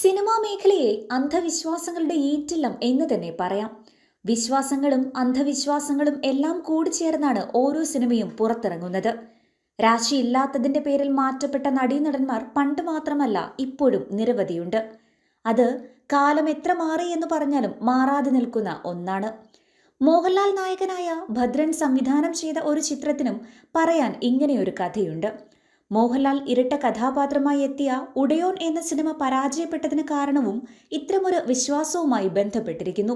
Cinema മേഖലയെ അന്ധവിശ്വാസങ്ങളുടെ ഈറ്റില്ലം എന്ന് തന്നെ പറയാം. വിശ്വാസങ്ങളും അന്ധവിശ്വാസങ്ങളും എല്ലാം കൂടിച്ചേർന്നാണ് ഓരോ സിനിമയും പുറത്തിറങ്ങുന്നത്. രാശിയില്ലാത്തതിന്റെ പേരിൽ മാറ്റപ്പെട്ട നടീനടന്മാർ പണ്ട് മാത്രമല്ല ഇപ്പോഴും നിരവധിയുണ്ട്. അത് കാലം എത്ര മാറി എന്ന് പറഞ്ഞാലും മാറാതെ നിൽക്കുന്ന ഒന്നാണ്. മോഹൻലാൽ നായകനായ ഭദ്രൻ സംവിധാനം ചെയ്ത ഒരു ചിത്രത്തിനും പറയാൻ ഇങ്ങനെയൊരു കഥയുണ്ട്. മോഹൻലാൽ ഇരട്ട കഥാപാത്രമായി എത്തിയ ഉടയോൻ എന്ന സിനിമ പരാജയപ്പെട്ടതിന് കാരണവും ഇത്തരമൊരു വിശ്വാസവുമായി ബന്ധപ്പെട്ടിരിക്കുന്നു.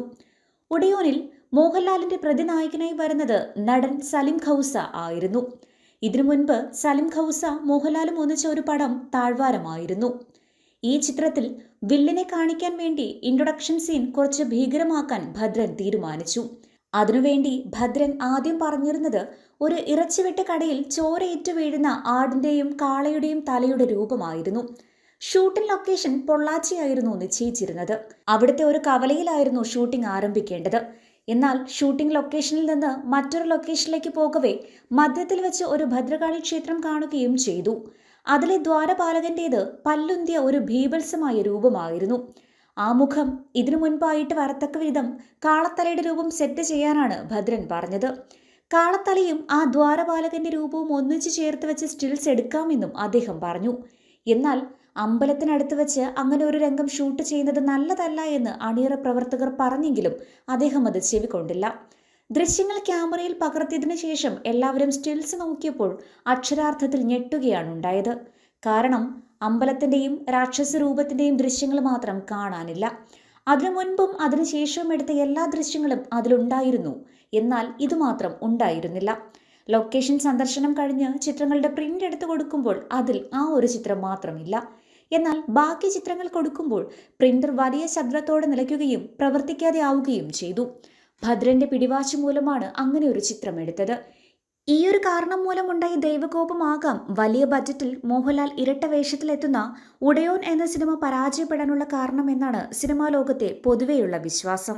ഉടയോനിൽ മോഹൻലാലിന്റെ പ്രതിനായകനായി വരുന്നത് നടൻ സലിം ഖൗസ ആയിരുന്നു. ഇതിനു മുൻപ് സലിം ഖൗസ മോഹൻലാലും ഒന്നിച്ച ഒരു പടം താഴ്വാരമായിരുന്നു. ഈ ചിത്രത്തിൽ വില്ലനെ കാണിക്കാൻ വേണ്ടി ഇൻട്രൊഡക്ഷൻ സീൻ കുറച്ച് ഭീകരമാക്കാൻ ഭദ്രൻ തീരുമാനിച്ചു. അതിനുവേണ്ടി ഭദ്രൻ ആദ്യം പറഞ്ഞിരുന്നത് ഒരു ഇറച്ചിവിട്ട കടയിൽ ചോരയേറ്റു വീഴുന്ന ആടിന്റെയും കാളയുടെയും തലയുടെ രൂപമായിരുന്നു. Shooting location പൊള്ളാച്ചിയായിരുന്നു നിശ്ചയിച്ചിരുന്നത്. അവിടുത്തെ ഒരു കവലയിലായിരുന്നു ഷൂട്ടിംഗ് ആരംഭിക്കേണ്ടത്. എന്നാൽ ഷൂട്ടിംഗ് ലൊക്കേഷനിൽ നിന്ന് മറ്റൊരു ലൊക്കേഷനിലേക്ക് പോകവേ മധ്യത്തിൽ വെച്ച് ഒരു ഭദ്രകാളി ക്ഷേത്രം കാണുകയും ചെയ്തു. അതിലെ ദ്വാരപാലകന്റേത് പല്ലുന്തിയ ഒരു ഭീഭത്സമായ രൂപമായിരുന്നു. ആ മുഖം ഇതിനു മുൻപായിട്ട് വരത്തക്ക വിധം കാളത്തലയുടെ രൂപം സെറ്റ് ചെയ്യാനാണ് ഭദ്രൻ പറഞ്ഞത്. കാളത്തലയും ആ ദ്വാരപാലകന്റെ രൂപവും ഒന്നിച്ചു ചേർത്ത് വെച്ച് സ്റ്റിൽസ് എടുക്കാമെന്നും അദ്ദേഹം പറഞ്ഞു. എന്നാൽ അമ്പലത്തിനടുത്ത് വെച്ച് അങ്ങനെ ഒരു രംഗം ഷൂട്ട് ചെയ്യുന്നത് നല്ലതല്ല എന്ന് അണിയറ പ്രവർത്തകർ പറഞ്ഞെങ്കിലും അദ്ദേഹം അത് ചെവിക്കൊണ്ടില്ല. ദൃശ്യങ്ങൾ ക്യാമറയിൽ പകർത്തിയതിനു ശേഷം എല്ലാവരും സ്റ്റിൽസ് നോക്കിയപ്പോൾ അക്ഷരാർത്ഥത്തിൽ ഞെട്ടുകയാണ് ഉണ്ടായത്. കാരണം അമ്പലത്തിന്റെയും രാക്ഷസ രൂപത്തിന്റെയും ദൃശ്യങ്ങൾ മാത്രം കാണാനില്ല. അതിനു മുൻപും അതിനുശേഷവും എടുത്ത എല്ലാ ദൃശ്യങ്ങളും അതിലുണ്ടായിരുന്നു. എന്നാൽ ഇതുമാത്രം ഉണ്ടായിരുന്നില്ല. ലൊക്കേഷൻ സന്ദർശനം കഴിഞ്ഞ് ചിത്രങ്ങളുടെ പ്രിന്റ് എടുത്തു കൊടുക്കുമ്പോൾ അതിൽ ആ ഒരു ചിത്രം മാത്രമില്ല. എന്നാൽ ബാക്കി ചിത്രങ്ങൾ കൊടുക്കുമ്പോൾ പ്രിന്റർ വലിയ ശബ്ദത്തോടെ നിലയ്ക്കുകയും പ്രവർത്തിക്കാതെ ആവുകയും ചെയ്തു. ഭദ്രന്റെ പിടിവാശി മൂലമാണ് അങ്ങനെ ഒരു ചിത്രം എടുത്തത്. ഈ ഒരു കാരണം മൂലമുണ്ടായ ദൈവകോപമാകാം. വലിയ ബജറ്റിൽ മോഹൻലാൽ ഇരട്ട വേഷത്തിലെത്തുന്ന ഉടയോൻ എന്ന സിനിമ പരാജയപ്പെടാനുള്ള കാരണമെന്നാണ് സിനിമാ ലോകത്തെ പൊതുവെയുള്ള വിശ്വാസം.